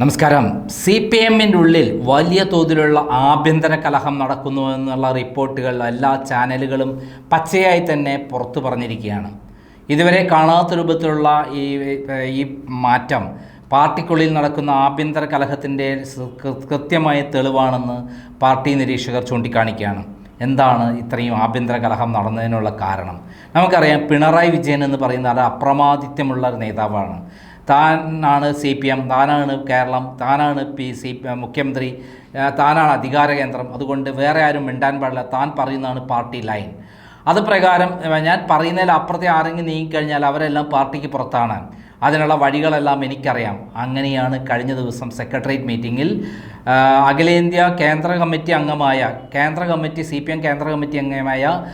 നമസ്കാരം. C P എമ്മിന്റെ ഉള്ളിൽ വലിയ തോതിലുള്ള ആഭ്യന്തര കലഹം നടക്കുന്നു എന്നുള്ള റിപ്പോർട്ടുകൾ എല്ലാ ചാനലുകളും പച്ചയായി തന്നെ പുറത്തു പറഞ്ഞിരിക്കുകയാണ്. ഇതുവരെ കാണാത്ത രൂപത്തിലുള്ള ഈ ഈ മാറ്റം പാർട്ടിക്കുള്ളിൽ നടക്കുന്ന ആഭ്യന്തര കലഹത്തിന്റെ കൃത്യമായ തെളിവാണെന്ന് പാർട്ടി നിരീക്ഷകർ ചൂണ്ടിക്കാണിക്കുകയാണ്. എന്താണ് ഇത്രയും ആഭ്യന്തര കലഹം നടന്നതിനുള്ള കാരണം? നമുക്കറിയാം പിണറായി വിജയൻ എന്ന് പറയുന്ന അത് അപ്രമാദിത്യമുള്ള ഒരു നേതാവാണ്. താനാണ് സി പി എം താനാണ് കേരളം താനാണ് പി സി മുഖ്യമന്ത്രി താനാണ് അധികാര കേന്ദ്രം. അതുകൊണ്ട് വേറെ ആരും മിണ്ടാൻ പാടില്ല. താൻ പറയുന്നതാണ് പാർട്ടി ലൈൻ. അത് പ്രകാരം ഞാൻ പറയുന്നതിൽ അപ്പുറത്തെ ആരെങ്കിലും നീങ്ങിക്കഴിഞ്ഞാൽ അവരെല്ലാം പാർട്ടിക്ക് പുറത്താണ്. അതിനുള്ള വഴികളെല്ലാം എനിക്കറിയാം. അങ്ങനെയാണ് കഴിഞ്ഞ ദിവസം സെക്രട്ടേറിയറ്റ് മീറ്റിങ്ങിൽ അഖിലേന്ത്യാ കേന്ദ്ര കമ്മിറ്റി അംഗമായ കേന്ദ്ര കമ്മിറ്റി സി പി എം കേന്ദ്ര കമ്മിറ്റി അംഗമായ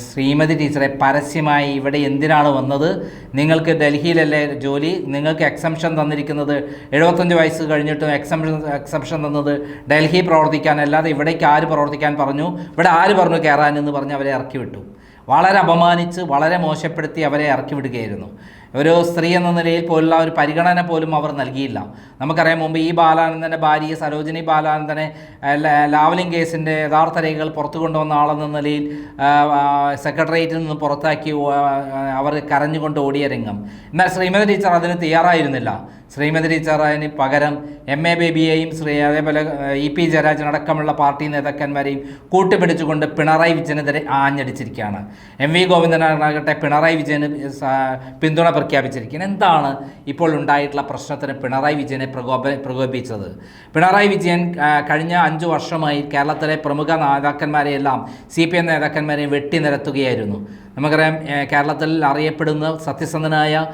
ശ്രീമതി ടീച്ചറെ പരസ്യമായി ഇവിടെ എന്തിനാണ് വന്നത്? നിങ്ങൾക്ക് ഡൽഹിയിലല്ലേ ജോലി? നിങ്ങൾക്ക് എക്സംഷൻ തന്നിരിക്കുന്നത് എഴുപത്തഞ്ച് വയസ്സ് കഴിഞ്ഞിട്ടും എക്സംഷൻ എക്സംഷൻ തന്നത് ഡൽഹി പ്രവർത്തിക്കാൻ അല്ലാതെ ഇവിടേക്ക് ആര് പ്രവർത്തിക്കാൻ പറഞ്ഞു? ഇവിടെ ആര് പറഞ്ഞു കയറാനെന്ന് പറഞ്ഞ് അവരെ ഇറക്കി വിട്ടു. വളരെ അപമാനിച്ച് വളരെ മോശപ്പെടുത്തി അവരെ ഇറക്കി വിടുകയായിരുന്നു. ഒരു സ്ത്രീ എന്ന നിലയിൽ പോലുള്ള ഒരു പരിഗണന പോലും അവർ നൽകിയില്ല. നമുക്കറിയാം മുമ്പ് ഈ ബാലാനന്ദന്റെ ഭാര്യ സരോജിനി ബാലാനന്ദനെ ലാവലിംഗ് കേസിന്റെ യഥാർത്ഥ രേഖകൾ പുറത്തു കൊണ്ടുവന്ന ആളെന്ന നിലയിൽ സെക്രട്ടേറിയറ്റിൽ നിന്ന് പുറത്താക്കി അവർ കരഞ്ഞുകൊണ്ട് ഓടിയ രംഗം. എന്നാൽ ശ്രീമതി ടീച്ചർ അതിന് തയ്യാറായിരുന്നില്ല. ശ്രീമതി ടീച്ചർ അതിന് പകരം എം. എ. ബേബിയെയും ശ്രീ അതേപോലെ ഇ. പി. ജയരാജൻ അടക്കമുള്ള പാർട്ടി നേതാക്കന്മാരെയും കൂട്ടുപിടിച്ചുകൊണ്ട് പിണറായി വിജയനെതിരെ ആഞ്ഞടിച്ചിരിക്കുകയാണ്. എം. വി. ഗോവിന്ദനാകട്ടെ പിണറായി വിജയന് പിന്തുണ പ്രഖ്യാപിച്ചിരിക്കുകയാണ് എന്താണ് ഇപ്പോൾ ഉണ്ടായിട്ടുള്ള പ്രശ്നത്തിന് പിണറായി വിജയനെ പ്രകോപ പ്രകോപിപ്പിച്ചത്? പിണറായി വിജയൻ കഴിഞ്ഞ അഞ്ചു വർഷമായി കേരളത്തിലെ പ്രമുഖ നേതാക്കന്മാരെയെല്ലാം സി പി എം നേതാക്കന്മാരെ വെട്ടി നിരത്തുകയായിരുന്നു. നമുക്കറിയാം കേരളത്തിൽ അറിയപ്പെടുന്ന സത്യസന്ധനായ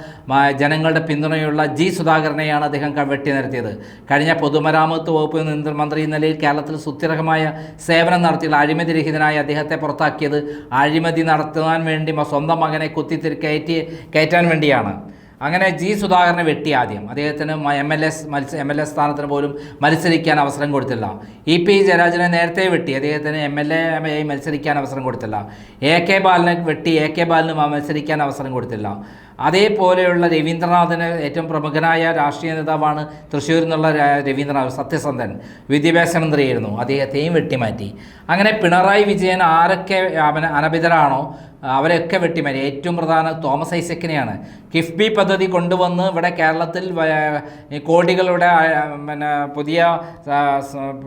ജനങ്ങളുടെ പിന്തുണയുള്ള ജി സുധാകരനെയാണ് അദ്ദേഹം ക- വെട്ടി നിരത്തിയത്. കഴിഞ്ഞ പൊതുമരാമത്ത് വകുപ്പ് മന്ത്രി എന്ന നിലയിൽ കേരളത്തിൽ സുസ്ഥിരമായ സേവനം നടത്തിയുള്ള അഴിമതി രഹിതനായ അദ്ദേഹത്തെ പുറത്താക്കിയത് അഴിമതി നടത്തുവാൻ വേണ്ടി സ്വന്തം മകനെ കുത്തി കയറ്റി കയറ്റാൻ വേണ്ടിയാണ്. അങ്ങനെ ജി സുധാകരനെ വെട്ടി ആദ്യം. അദ്ദേഹത്തിന് എം എൽ എസ് മത്സ എം എൽ എ സ്ഥാനത്തിന് പോലും മത്സരിക്കാൻ അവസരം കൊടുത്തില്ല. ഇ പി ജയരാജനെ നേരത്തെ വെട്ടി. അദ്ദേഹത്തിന് എം എൽ എ മത്സരിക്കാൻ അവസരം കൊടുത്തില്ല. എ കെ ബാലനെ വെട്ടി. എ കെ ബാലിന് മത്സരിക്കാൻ അവസരം കൊടുത്തില്ല. അതേപോലെയുള്ള രവീന്ദ്രനാഥിന് ഏറ്റവും പ്രമുഖനായ രാഷ്ട്രീയ നേതാവാണ് തൃശ്ശൂരിൽ നിന്നുള്ള രവീന്ദ്രനാഥ് സത്യസന്ധൻ. വിദ്യാഭ്യാസ മന്ത്രിയായിരുന്നു. അദ്ദേഹത്തെയും വെട്ടിമാറ്റി. അങ്ങനെ പിണറായി വിജയൻ ആരൊക്കെ അനഭിതരാണോ അവരെയൊക്കെ വെട്ടിമാറ്റി. ഏറ്റവും പ്രധാന തോമസ് ഐസക്കിനെയാണ്. കിഫ്ബി പദ്ധതി കൊണ്ടുവന്ന് ഇവിടെ കേരളത്തിൽ കോടികളുടെ പിന്നെ പുതിയ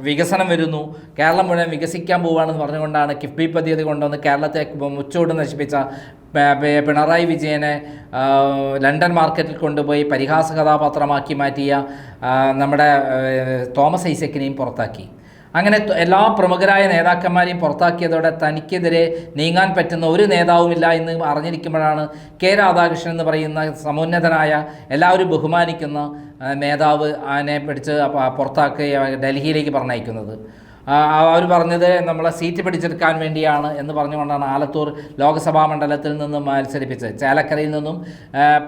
വികസനം വരുന്നു. കേരളം മുഴുവൻ വികസിക്കാൻ പോവുകയാണെന്ന് പറഞ്ഞുകൊണ്ടാണ് കിഫ്ബി പദ്ധതി കൊണ്ടുവന്ന് കേരളത്തെ മുച്ചോട് നശിപ്പിച്ച പിണറായി വിജയനെ ലണ്ടൻ മാർക്കറ്റിൽ കൊണ്ടുപോയി പരിഹാസ കഥാപാത്രമാക്കി മാറ്റിയ നമ്മുടെ തോമസ് ഐസക്കിനെയും പുറത്താക്കി. അങ്ങനെ എല്ലാ പ്രമുഖരായ നേതാക്കന്മാരെയും പുറത്താക്കിയതോടെ തനിക്കെതിരെ നീങ്ങാൻ പറ്റുന്ന ഒരു നേതാവുമില്ല എന്ന് അറിഞ്ഞിരിക്കുമ്പോഴാണ് കെ രാധാകൃഷ്ണൻ എന്ന് പറയുന്ന സമുന്നതനായ എല്ലാവരും ബഹുമാനിക്കുന്ന നേതാവ് അതിനെ പിടിച്ച് പുറത്താക്കുകയും ഡൽഹിയിലേക്ക് പറഞ്ഞയക്കുന്നത്. അവർ പറഞ്ഞത് നമ്മളെ സീറ്റ് പിടിച്ചെടുക്കാൻ വേണ്ടിയാണ് എന്ന് പറഞ്ഞുകൊണ്ടാണ് ആലത്തൂർ ലോക്സഭാ മണ്ഡലത്തിൽ നിന്നും മത്സരിപ്പിച്ച് ചേലക്കരയിൽ നിന്നും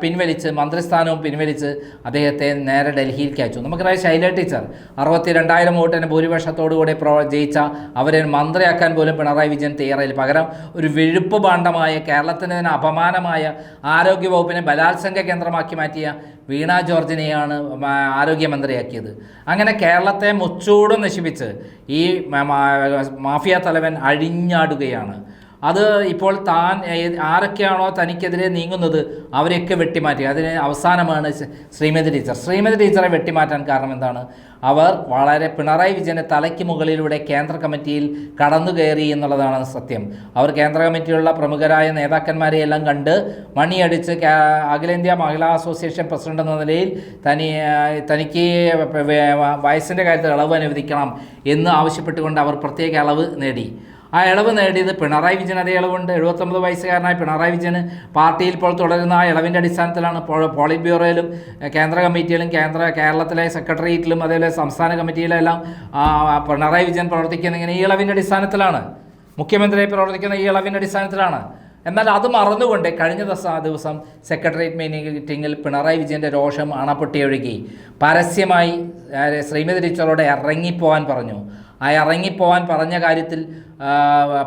പിൻവലിച്ച് മന്ത്രിസ്ഥാനവും പിൻവലിച്ച് അദ്ദേഹത്തെ നേരെ ഡൽഹിയിലേക്ക് അയച്ചു നമുക്കറിയാം ശൈല ടീച്ചർ അറുപത്തി രണ്ടായിരം വോട്ടിന് ഭൂരിപക്ഷത്തോടുകൂടി പ്രോ ജയിച്ച അവരെ മന്ത്രിയാക്കാൻ പോലും പിണറായി വിജയൻ തയ്യാറായില്ല. പകരം ഒരു വിഴുപ്പ് ഭാണ്ഡമായ കേരളത്തിന് തന്നെ അപമാനമായ ആരോഗ്യവകുപ്പിനെ ബലാത്സംഗ കേന്ദ്രമാക്കി മാറ്റിയ വീണ ജോർജിനെയാണ് ആരോഗ്യമന്ത്രിയാക്കിയത്. അങ്ങനെ കേരളത്തെ മുച്ചൂടും നശിപ്പിച്ച് ഈ മാഫിയ തലവൻ അഴിഞ്ഞാടുകയാണ്. അത് ഇപ്പോൾ താൻ ആരൊക്കെയാണോ തനിക്കെതിരെ നീങ്ങുന്നത് അവരെയൊക്കെ വെട്ടിമാറ്റി. അതിന് അവസാനമാണ് ശ്രീ- ശ്രീമതി ടീച്ചർ. ശ്രീമതി ടീച്ചറെ വെട്ടിമാറ്റാൻ കാരണം എന്താണ്? അവർ വളരെ പിണറായി വിജയന്റെ തലയ്ക്ക് മുകളിലൂടെ കേന്ദ്ര കമ്മിറ്റിയിൽ കടന്നു കയറി എന്നുള്ളതാണ് സത്യം. അവർ കേന്ദ്ര കമ്മിറ്റിയിലുള്ള പ്രമുഖരായ നേതാക്കന്മാരെയെല്ലാം കണ്ട് മണിയടിച്ച് അഖിലേന്ത്യാ മഹിളാ അസോസിയേഷൻ പ്രസിഡന്റ് എന്ന നിലയിൽ തനി തനിക്ക് വയസ്സിന്റെ കാര്യത്തിൽ ഇളവ് അനുവദിക്കണം എന്ന് ആവശ്യപ്പെട്ടുകൊണ്ട് അവർ പ്രത്യേക അളവ് നേടി. ആ ഇളവ് നേടിയത് പിണറായി വിജയൻ. അതേ ഇളവുണ്ട്. എഴുപത്തൊമ്പത് വയസ്സുകാരനായ പിണറായി വിജയന് പാർട്ടിയിൽ ഇപ്പോൾ തുടരുന്ന ആ ഇളവിന്റെ അടിസ്ഥാനത്തിലാണ് പോളിറ്റ് ബ്യൂറോയിലും കേന്ദ്ര കമ്മിറ്റിയിലും കേന്ദ്ര കേരളത്തിലെ സെക്രട്ടേറിയറ്റിലും അതേപോലെ സംസ്ഥാന കമ്മിറ്റിയിലെല്ലാം പിണറായി വിജയൻ പ്രവർത്തിക്കുന്ന ഇങ്ങനെ ഈ ഇളവിന്റെ അടിസ്ഥാനത്തിലാണ്. മുഖ്യമന്ത്രിയായി പ്രവർത്തിക്കുന്ന ഈ ഇളവിന്റെ അടിസ്ഥാനത്തിലാണ്. എന്നാൽ അത് മറന്നുകൊണ്ട് കഴിഞ്ഞ ദിവസം ദിവസം സെക്രട്ടേറിയറ്റ് മീറ്റിംഗിൽ പിണറായി വിജയന്റെ രോഷം അണപ്പൊട്ടിയൊഴുകി പരസ്യമായി ശ്രീമതി ടീച്ചറോട് ഇറങ്ങിപ്പോവാൻ പറഞ്ഞു. ആ ഇറങ്ങിപ്പോവാൻ പറഞ്ഞ കാര്യത്തിൽ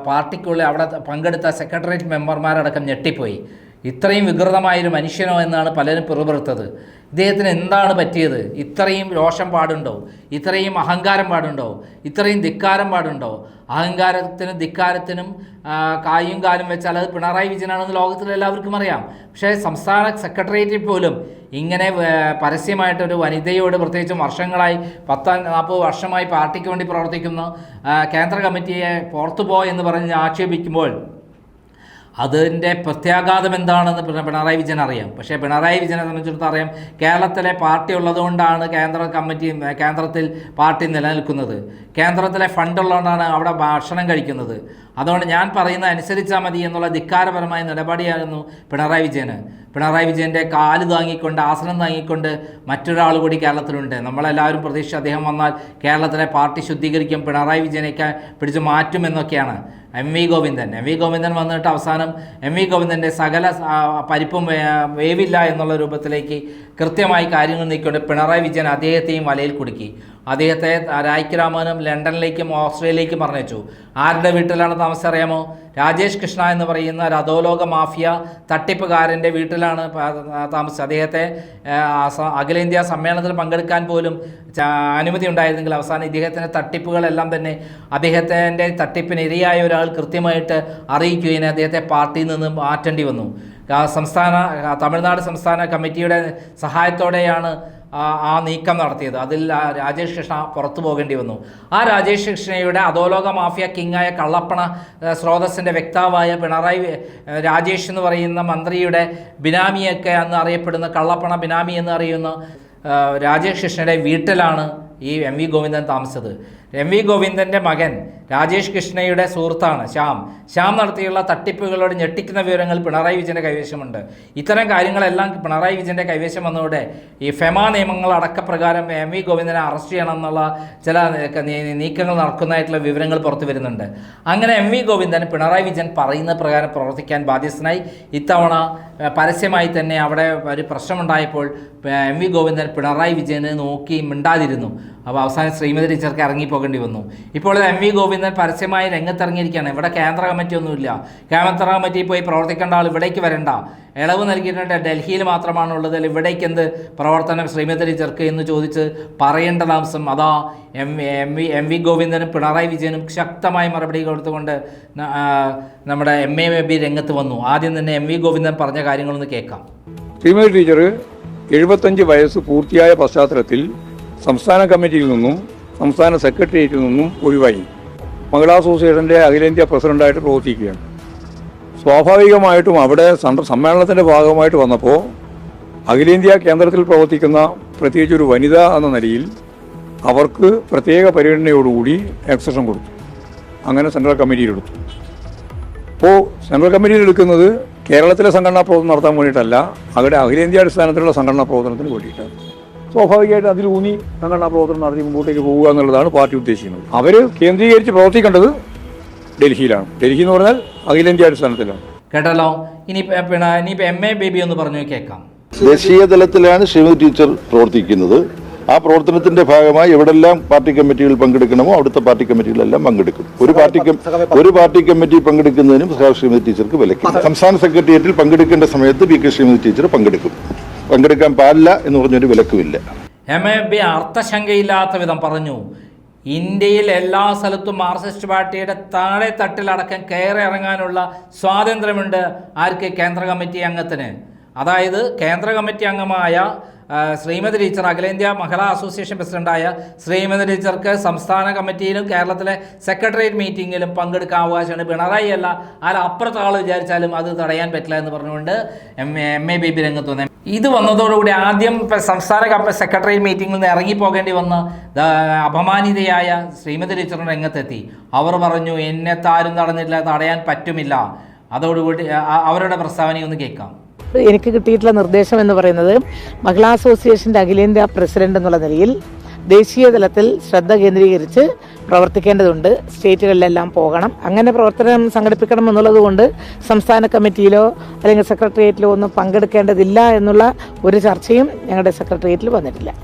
പാർട്ടിക്കുള്ളിൽ അവിടെ പങ്കെടുത്ത സെക്രട്ടേറിയറ്റ് മെമ്പർമാരടക്കം ഞെട്ടിപ്പോയി. ഇത്രയും വികൃതമായൊരു മനുഷ്യനോ എന്നാണ് പലരും പിറുപിറുത്തത്. ഇദ്ദേഹത്തിന് എന്താണ് പറ്റിയത്? ഇത്രയും രോഷം പാടുണ്ടോ? ഇത്രയും അഹങ്കാരം പാടുണ്ടോ? ഇത്രയും ധിക്കാരം പാടുണ്ടോ? അഹങ്കാരത്തിനും ധിക്കാരത്തിനും കായും കാലും വെച്ചാൽ അത് പിണറായി വിജയനാണെന്ന് ലോകത്തിൽ എല്ലാവർക്കും അറിയാം. പക്ഷേ സംസ്ഥാന സെക്രട്ടേറിയറ്റിൽ പോലും ഇങ്ങനെ പരസ്യമായിട്ടൊരു വനിതയോട് പ്രത്യേകിച്ചും വർഷങ്ങളായി പത്താം നാൽപ്പത് വർഷമായി പാർട്ടിക്ക് വേണ്ടി പ്രവർത്തിക്കുന്ന കേന്ദ്ര കമ്മിറ്റിയെ പുറത്തു പോ എന്ന് പറഞ്ഞ് ആക്ഷേപിക്കുമ്പോൾ അതിന്റെ പ്രത്യാഘാതം എന്താണെന്ന് പിണ- പിണറായി വിജയൻ അറിയാം. പക്ഷേ പിണറായി വിജയനെ സംബന്ധിച്ചിടത്തോളം അറിയാം കേരളത്തിലെ പാർട്ടി ഉള്ളതുകൊണ്ടാണ് കേന്ദ്ര കമ്മിറ്റി കേന്ദ്രത്തിൽ പാർട്ടി നിലനിൽക്കുന്നത്. കേന്ദ്രത്തിലെ ഫണ്ടുള്ളതുകൊണ്ടാണ് അവിടെ ഭക്ഷണം കഴിക്കുന്നത്. അതുകൊണ്ട് ഞാൻ പറയുന്ന അനുസരിച്ചാൽ മതി എന്നുള്ള ധിക്കാരപരമായ നിലപാടിയായിരുന്നു പിണറായി വിജയന്. പിണറായി വിജയന്റെ കാൽ താങ്ങിക്കൊണ്ട് ആസനം താങ്ങിക്കൊണ്ട് മറ്റൊരാൾ കൂടി കേരളത്തിലുണ്ട്. നമ്മളെല്ലാവരും പ്രതീക്ഷിച്ച് അദ്ദേഹം വന്നാൽ കേരളത്തിലെ പാർട്ടി ശുദ്ധീകരിക്കും പിണറായി വിജയനെ പിടിച്ച് മാറ്റുമെന്നൊക്കെയാണ് M V Govindan. M V Govindan വന്നിട്ട് അവസാനം എം വി ഗോവിന്ദന്റെ സകല പരിപ്പും വേവില്ല എന്നുള്ള രൂപത്തിലേക്ക് കൃത്യമായി കാര്യങ്ങൾ നീക്കിക്കൊണ്ട് പിണറായി വിജയൻ അദ്ദേഹത്തെയും വലയിൽ കുടുക്കി. അദ്ദേഹത്തെ രായ്ക്കരാമനും ലണ്ടനിലേക്കും ഓസ്ട്രേലിയയിലേക്കും പറഞ്ഞയച്ചു. ആരുടെ വീട്ടിലാണ് താമസം അറിയാമോ രാജേഷ് കൃഷ്ണ എന്ന് പറയുന്ന ഒരു അധോലോക മാഫിയ തട്ടിപ്പുകാരന്റെ വീട്ടിലാണ് താമസിച്ചത് അദ്ദേഹത്തെ അഖിലേന്ത്യാ സമ്മേളനത്തിൽ പങ്കെടുക്കാൻ പോലും അനുമതി ഉണ്ടായിരുന്നെങ്കിൽ അവസാനം ഇദ്ദേഹത്തിന്റെ തട്ടിപ്പുകളെല്ലാം തന്നെ അദ്ദേഹത്തിന്റെ തട്ടിപ്പിന് ഇരയായ ഒരാൾ കൃത്യമായിട്ട് അറിയിക്കുകയും അദ്ദേഹത്തെ പാർട്ടിയിൽ നിന്ന് മാറ്റേണ്ടി വന്നു. സംസ്ഥാന തമിഴ്നാട് സംസ്ഥാന കമ്മിറ്റിയുടെ സഹായത്തോടെയാണ് ആ നീക്കം നടത്തിയത്. അതിൽ രാജേഷ് കൃഷ്ണ പുറത്തു പോകേണ്ടി വന്നു. ആ രാജേഷ് കൃഷ്ണയുടെ അധോലോക മാഫിയ കിങ്ങായ കള്ളപ്പണ സ്രോതസ്സിന്റെ വ്യക്താവായ പിണറായി രാജേഷ് എന്ന് പറയുന്ന മന്ത്രിയുടെ ബിനാമിയൊക്കെ അന്ന് അറിയപ്പെടുന്ന കള്ളപ്പണ ബിനാമി എന്ന് അറിയുന്ന രാജേഷ് കൃഷ്ണയുടെ വീട്ടിലാണ് ഈ എം വി ഗോവിന്ദൻ താമസിച്ചത്. എം വി ഗോവിന്ദന്റെ മകൻ രാജേഷ് കൃഷ്ണയുടെ സുഹൃത്താണ് ശ്യാം. ശ്യാം നടത്തിയുള്ള തട്ടിപ്പുകളോട് ഞെട്ടിക്കുന്ന വിവരങ്ങൾ പിണറായി വിജയന്റെ കൈവശമുണ്ട്. ഇത്തരം കാര്യങ്ങളെല്ലാം പിണറായി വിജയന്റെ കൈവശം വന്നതോടെ ഈ ഫെമ നിയമങ്ങൾ അടക്കപ്രകാരം എം വി ഗോവിന്ദനെ അറസ്റ്റ് ചെയ്യണം എന്നുള്ള ചില നീക്കങ്ങൾ നടക്കുന്നതായിട്ടുള്ള വിവരങ്ങൾ പുറത്തു വരുന്നുണ്ട്. അങ്ങനെ എം വി ഗോവിന്ദൻ പിണറായി വിജയൻ പറയുന്ന പ്രകാരം പ്രവർത്തിക്കാൻ ബാധ്യസ്ഥനായി. ഇത്തവണ പരസ്യമായി തന്നെ അവിടെ ഒരു പ്രശ്നമുണ്ടായപ്പോൾ എം വി ഗോവിന്ദൻ പിണറായി വിജയനെ നോക്കി മിണ്ടാതിരുന്നു. അപ്പോൾ അവസാനം ശ്രീമതി ടീച്ചർക്ക് ഇറങ്ങിപ്പോകേണ്ടി വന്നു. ഇപ്പോൾ എം വി ഗോവിന്ദൻ പരസ്യമായി രംഗത്തിറങ്ങിയിരിക്കുകയാണ്. ഇവിടെ കേന്ദ്ര കമ്മിറ്റി ഒന്നുമില്ല. കേന്ദ്ര കമ്മിറ്റി പോയി പ്രവർത്തിക്കേണ്ട ആൾ ഇവിടേക്ക് വരണ്ട. ഇളവ് നൽകിയിട്ടുണ്ട്. ഡൽഹിയിൽ മാത്രമാണുള്ളത് ഇവിടേക്ക് എന്ത് പ്രവർത്തനം ശ്രീമതി ടീച്ചർക്ക് എന്ന് ചോദിച്ച് പറയേണ്ട താമസം അതാ M M V M V ഗോവിന്ദനും Pinarayi വിജയനും ശക്തമായ മറുപടി കൊടുത്തുകൊണ്ട് നമ്മുടെ എം എ ബി രംഗത്ത് വന്നു. ആദ്യം തന്നെ എം വി ഗോവിന്ദൻ പറഞ്ഞ കാര്യങ്ങളൊന്ന് കേൾക്കാം. ശ്രീമതി ടീച്ചർ എഴുപത്തഞ്ച് വയസ്സ് പൂർത്തിയായ പശ്ചാത്തലത്തിൽ സംസ്ഥാന കമ്മിറ്റിയിൽ നിന്നും സംസ്ഥാന സെക്രട്ടേറിയറ്റിൽ നിന്നും ഒഴിവായി. മഹിളാ അസോസിയേഷന്റെ അഖിലേന്ത്യാ പ്രസിഡന്റായിട്ട് പ്രവർത്തിക്കുകയാണ്. സ്വാഭാവികമായിട്ടും അവിടെ സമ്മേളനത്തിന്റെ ഭാഗമായിട്ട് വന്നപ്പോൾ അഖിലേന്ത്യാ കേന്ദ്രത്തിൽ പ്രവർത്തിക്കുന്ന പ്രത്യേകിച്ച് ഒരു വനിത എന്ന നിലയിൽ അവർക്ക് പ്രത്യേക പരിഗണനയോടുകൂടി എക്സഷൻ കൊടുത്തു. അങ്ങനെ സെൻട്രൽ കമ്മിറ്റിയിലെടുത്തു ഇപ്പോൾ സെൻട്രൽ കമ്മിറ്റിയിൽ എടുക്കുന്നത് കേരളത്തിലെ സംഘടനാ പ്രവർത്തനം നടത്താൻ വേണ്ടിയിട്ടല്ല അവിടെ അഖിലേന്ത്യാടിസ്ഥാനത്തിലുള്ള സംഘടനാ പ്രവർത്തനത്തിന് വേണ്ടിയിട്ടാണ്. സ്വാഭാവികമായിട്ട് അതിൽ ഊന്നി സംഘടനാ പ്രവർത്തനം നടത്തി മുമ്പോട്ടേക്ക് പോവുക എന്നുള്ളതാണ് പാർട്ടി ഉദ്ദേശിക്കുന്നത്. അവർ കേന്ദ്രീകരിച്ച് പ്രവർത്തിക്കേണ്ടത് ഡൽഹിയിലാണ്. ഡൽഹി എന്ന് പറഞ്ഞാൽ അഖിലേന്ത്യാ അടിസ്ഥാനത്തിലാണ്. കേട്ടല്ലോ? ഇനി ഇനിയിപ്പോൾ എം എ ബേബി എന്ന് പറഞ്ഞു കേൾക്കാം. ദേശീയ തലത്തിലാണ് ശ്രീമതി ടീച്ചർ പ്രവർത്തിക്കുന്നത്. ആ പ്രവർത്തനത്തിന്റെ ഭാഗമായി എവിടെല്ലാം പാർട്ടി കമ്മിറ്റികൾ പങ്കെടുക്കണമോ അവിടുത്തെ പാർട്ടി കമ്മിറ്റികളെല്ലാം പങ്കെടുക്കും. ഒരു പാർട്ടി ഒരു പാർട്ടി കമ്മിറ്റി പങ്കെടുക്കുന്നതിനും ശ്രീമതി ടീച്ചർക്ക് വിലക്കും സംസ്ഥാന സെക്രട്ടേറിയറ്റിൽ പങ്കെടുക്കേണ്ട സമയത്ത് പി കെ ശ്രീമതി ടീച്ചർ പങ്കെടുക്കും. പങ്കെടുക്കാൻ പാടില്ല എന്ന് പറഞ്ഞൊരു വിലക്കുമില്ല. എം എ ബി അർത്ഥശങ്കയില്ലാത്ത വിധം പറഞ്ഞു. ഇന്ത്യയിൽ എല്ലാ സ്ഥലത്തും മാർക്സിസ്റ്റ് പാർട്ടിയുടെ താഴെ തട്ടിലടക്കം കയറി ഇറങ്ങാനുള്ള സ്വാതന്ത്ര്യമുണ്ട് ആർക്ക്? കേന്ദ്ര കമ്മിറ്റി അംഗത്തിന്. അതായത് കേന്ദ്ര കമ്മിറ്റി അംഗമായ ശ്രീമതി ടീച്ചർ അഖിലേന്ത്യാ മഹിളാ അസോസിയേഷൻ പ്രസിഡന്റായ ശ്രീമതി ടീച്ചർക്ക് സംസ്ഥാന കമ്മിറ്റിയിലും കേരളത്തിലെ സെക്രട്ടേറിയറ്റ് മീറ്റിങ്ങിലും പങ്കെടുക്കാൻ അവകാശമാണ് പിണറായി അല്ല ആൾ ആൾ വിചാരിച്ചാലും അത് തടയാൻ പറ്റില്ല എന്ന് പറഞ്ഞുകൊണ്ട് എം എ ബി പി രംഗത്ത് വന്നു. ഇത് വന്നതോടുകൂടി ആദ്യം സംസ്ഥാന സെക്രട്ടറി മീറ്റിംഗിൽ നിന്ന് ഇറങ്ങിപ്പോകേണ്ടി വന്ന അപമാനിതയായ ശ്രീമതി ടീച്ചറുടെ രംഗത്തെത്തി. അവർ പറഞ്ഞു എന്നെ താരും തടഞ്ഞില്ല തടയാൻ പറ്റുമില്ല. അതോടുകൂടി അവരുടെ പ്രസ്താവന ഒന്ന് കേൾക്കാം. എനിക്ക് കിട്ടിയിട്ടുള്ള നിർദ്ദേശം എന്ന് പറയുന്നത് മഹിളാ അസോസിയേഷന്റെ അഖിലേന്ത്യാ പ്രസിഡന്റ് എന്നുള്ള നിലയിൽ ദേശീയ തലത്തിൽ ശ്രദ്ധ കേന്ദ്രീകരിച്ച് പ്രവർത്തിക്കേണ്ടതുണ്ട്. സ്റ്റേറ്റുകളിലെല്ലാം പോകണം. അങ്ങനെ പ്രവർത്തനം സംഘടിപ്പിക്കണം എന്നുള്ളത് കൊണ്ട് സംസ്ഥാന കമ്മിറ്റിയിലോ അല്ലെങ്കിൽ സെക്രട്ടേറിയറ്റിലോ ഒന്നും പങ്കെടുക്കേണ്ടതില്ല എന്നുള്ള ഒരു ചർച്ചയും ഞങ്ങളുടെ സെക്രട്ടേറിയറ്റിൽ വന്നിട്ടില്ല.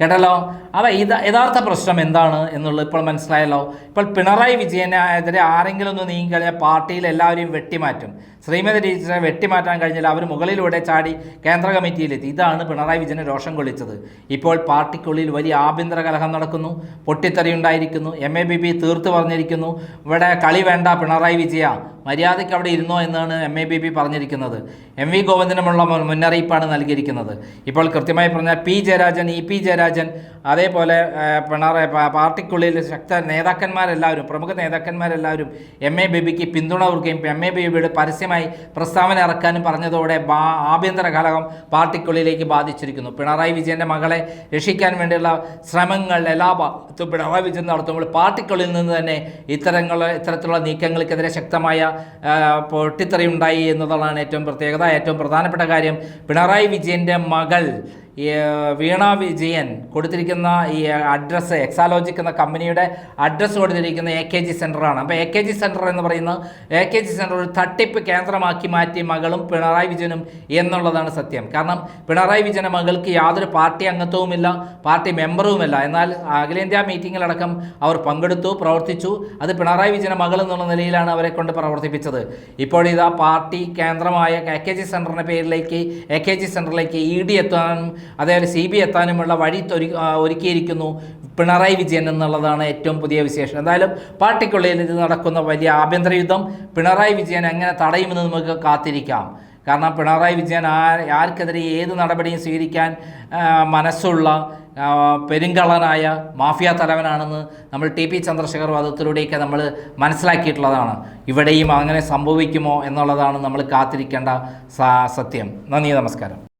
കേട്ടല്ലോ? അവ ഇത് യഥാർത്ഥ പ്രശ്നം എന്താണ് എന്നുള്ളത് ഇപ്പോൾ മനസ്സിലായല്ലോ. ഇപ്പോൾ പിണറായി വിജയനെതിരെ ആരെങ്കിലും ഒന്ന് നീങ്ങി കഴിഞ്ഞാൽ പാർട്ടിയിൽ എല്ലാവരെയും വെട്ടിമാറ്റും. ശ്രീമതി ടീച്ചറെ വെട്ടിമാറ്റാൻ കഴിഞ്ഞാൽ അവർ മുകളിലൂടെ ചാടി കേന്ദ്ര കമ്മിറ്റിയിലെത്തി. ഇതാണ് പിണറായി വിജയന് രോഷം കൊള്ളിച്ചത്. ഇപ്പോൾ പാർട്ടിക്കുള്ളിൽ വലിയ ആഭ്യന്തര കലഹം നടക്കുന്നു. പൊട്ടിത്തെറി ഉണ്ടായിരിക്കുന്നു. എം എ ബി ബി തീർത്ത് പറഞ്ഞിരിക്കുന്നു. ഇവിടെ കളി വേണ്ട പിണറായി വിജയ. മര്യാദയ്ക്ക് അവിടെ ഇരുന്നോ എന്നാണ് എം എ ബി ബി പറഞ്ഞിരിക്കുന്നത്. എം വി ഗോവിന്ദനുമുള്ള മുന്നറിയിപ്പാണ് നൽകിയിരിക്കുന്നത്. ഇപ്പോൾ കൃത്യമായി പറഞ്ഞാൽ P Jayarajan E P Jayarajan അതേപോലെ പിണറായി പാർട്ടിക്കുള്ളിൽ ശക്ത നേതാക്കന്മാരെല്ലാവരും പ്രമുഖ നേതാക്കന്മാരെല്ലാവരും എം എ ബേബിക്ക് പിന്തുണ കൊടുക്കുകയും എം എ ബേബിയുടെ പരസ്യമായി പ്രസ്താവന ഇറക്കാനും പറഞ്ഞതോടെ ആഭ്യന്തര കലഹം പാർട്ടിക്കുള്ളിലേക്ക് ബാധിച്ചിരിക്കുന്നു. പിണറായി വിജയന്റെ മകളെ രക്ഷിക്കാൻ വേണ്ടിയുള്ള ശ്രമങ്ങൾ എല്ലാ പിണറായി വിജയൻ നടത്തുമ്പോൾ പാർട്ടിക്കുള്ളിൽ നിന്ന് തന്നെ ഇത്തരങ്ങൾ ഇത്തരത്തിലുള്ള നീക്കങ്ങൾക്കെതിരെ ശക്തമായ പൊട്ടിത്തെറിയുണ്ടായി എന്നതാണ് ഏറ്റവും പ്രത്യേകത. ഏറ്റവും പ്രധാനപ്പെട്ട കാര്യം പിണറായി വിജയന്റെ മകൾ ഈ, വീണ വിജയൻ കൊടുത്തിരിക്കുന്ന ഈ അഡ്രസ്സ് എക്സാലോജിക് എന്ന കമ്പനിയുടെ അഡ്രസ്സ് കൊടുത്തിരിക്കുന്ന എ കെ ജി സെന്ററാണ് അപ്പോൾ എ കെ ജി സെന്റർ എന്ന് പറയുന്നത് എ കെ ജി സെന്റർ ഒരു തട്ടിപ്പ് കേന്ദ്രമാക്കി മാറ്റി മകളും പിണറായി വിജയനും എന്നുള്ളതാണ് സത്യം. കാരണം പിണറായി വിജയന്റെ മകൾക്ക് യാതൊരു പാർട്ടി അംഗത്വവുമില്ല പാർട്ടി മെമ്പറുമില്ല എന്നാൽ അഖിലേന്ത്യാ മീറ്റിങ്ങിലടക്കം അവർ പങ്കെടുത്തു പ്രവർത്തിച്ചു. അത് പിണറായി വിജയന്റെ മകൾ എന്നുള്ള നിലയിലാണ് അവരെ കൊണ്ട് പ്രവർത്തിപ്പിച്ചത്. ഇപ്പോൾ ഇതാ പാർട്ടി കേന്ദ്രമായ എ കെ ജി സെന്ററിന്റെ പേരിലേക്ക് എ കെ ജി സെന്ററിലേക്ക് ഇ ഡി എത്താനും അതേപോലെ സി ബി എത്താനുമുള്ള വഴി ഒരുക്കിയിരിക്കുന്നു പിണറായി വിജയൻ എന്നുള്ളതാണ് ഏറ്റവും പുതിയ വിശേഷം. എന്തായാലും പാർട്ടിക്കുള്ളിൽ ഇത് നടക്കുന്ന വലിയ ആഭ്യന്തര യുദ്ധം പിണറായി വിജയൻ എങ്ങനെ തടയുമെന്ന് നമുക്ക് കാത്തിരിക്കാം. കാരണം പിണറായി വിജയൻ ആ ആർക്കെതിരെ ഏത് നടപടിയും സ്വീകരിക്കാൻ മനസ്സുള്ള പെരുങ്കള്ളനായ മാഫിയ തലവനാണെന്ന് നമ്മൾ ടി പി ചന്ദ്രശേഖർ വധത്തിലൂടെയൊക്കെ നമ്മൾ മനസ്സിലാക്കിയിട്ടുള്ളതാണ്. ഇവിടെയും അങ്ങനെ സംഭവിക്കുമോ എന്നുള്ളതാണ് നമ്മൾ കാത്തിരിക്കേണ്ട സത്യം. നന്ദി നമസ്കാരം.